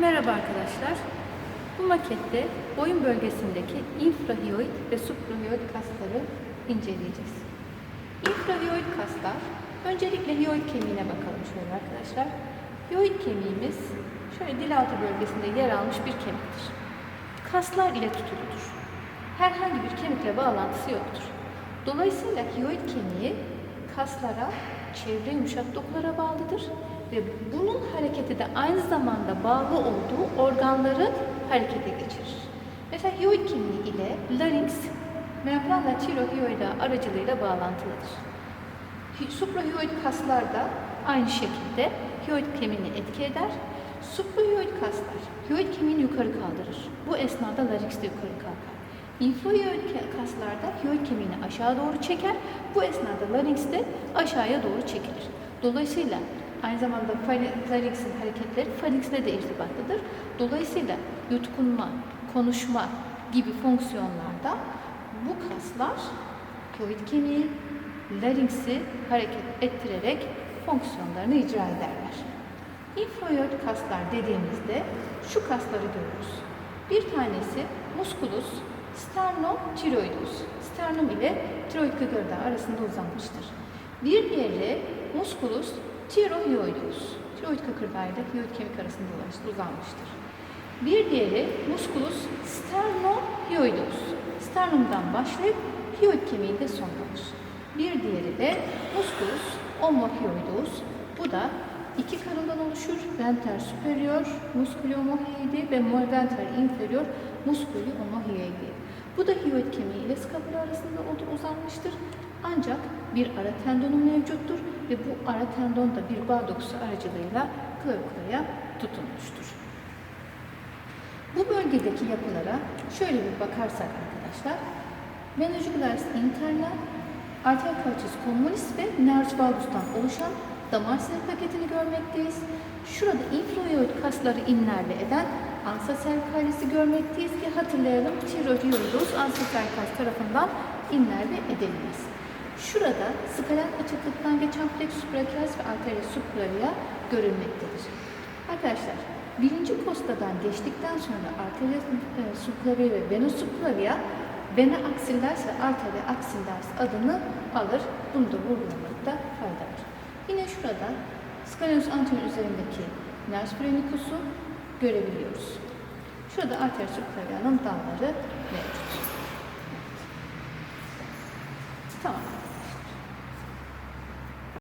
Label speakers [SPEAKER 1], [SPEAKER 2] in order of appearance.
[SPEAKER 1] Merhaba arkadaşlar. Bu makette boyun bölgesindeki infrahioid ve suprahioid kasları inceleyeceğiz. Infrahioid kaslar, öncelikle hioid kemiğine bakalım şöyle arkadaşlar. Hioid kemiğimiz şöyle dil altı bölgesinde yer almış bir kemiktir. Kaslar ile tutuludur. Herhangi bir kemikle bağlantısı yoktur. Dolayısıyla hioid kemiği kaslara, çevre yumuşak dokulara bağlıdır ve bunun hareketi de aynı zamanda bağlı olduğu organları harekete geçirir. Mesela hioid kemiği ile larynx, membranla tirohioida aracılığıyla bağlantılıdır. Suprahioid kaslar da aynı şekilde hioid kemiğini etki eder. Suprahioid kaslar hioid kemiğini yukarı kaldırır. Bu esnada larynx de yukarı kalkar. Infrahioid ke- kaslar da hioid kemiğini aşağı doğru çeker. Bu esnada larynx de aşağıya doğru çekilir. Dolayısıyla aynı zamanda larynx'in hareketleri pharynx'le de irtibatlıdır. Dolayısıyla yutkunma, konuşma gibi fonksiyonlarda bu kaslar hioid kemiği, larynx'i hareket ettirerek fonksiyonlarını icra ederler. İnfrayoid kaslar dediğimizde şu kasları görürüz. Bir tanesi musculus sternothyroidus. Sternum ile tiroid kıkırdağı arasında uzanmıştır. Bir diğeri musculus thyroidus. Tiroid kıkırdağı ile hioid kemik arasında uzanmıştır. Bir diğeri musculus sternohyoidus. Sternumdan başlayıp hioid kemiğinde sonlanır. Bir diğeri de musculus omohyoidus. Bu da iki karından oluşur. Venter superior musculi omohyoidi ve venter inferior musculi omohyoidi. Bu da hioid kemiği ile skapula arasında uzanmıştır. Ancak bir ara tendonu mevcuttur ve bu ara tendon da bir bağ dokusu aracılığıyla klavikulaya tutunmuştur. Bu bölgedeki yapılara şöyle bir bakarsak arkadaşlar, jugularis interna, arteria calcis communis ve nervus valgus'tan oluşan damar sinir paketini görmekteyiz. Şurada infrayoid kasları innerve eden ansa cervicalis'i görmekteyiz ki hatırlayalım tiroidus ansa cervicalis tarafından innerve edilmez. Şurada skalent açıklıktan geçen plexus brachialis ve arteria subclavia görülmektedir. Arkadaşlar birinci postadan geçtikten sonra arteria e, ve vena subclavia vena axillaris ve arteria axillaris adını alır. Bunu da vurgulamakta fayda var. Yine şurada scalenus anterior üzerindeki nervus phrenicus'u görebiliyoruz. Şurada arter subklavyanın damları mevcut. Tamam.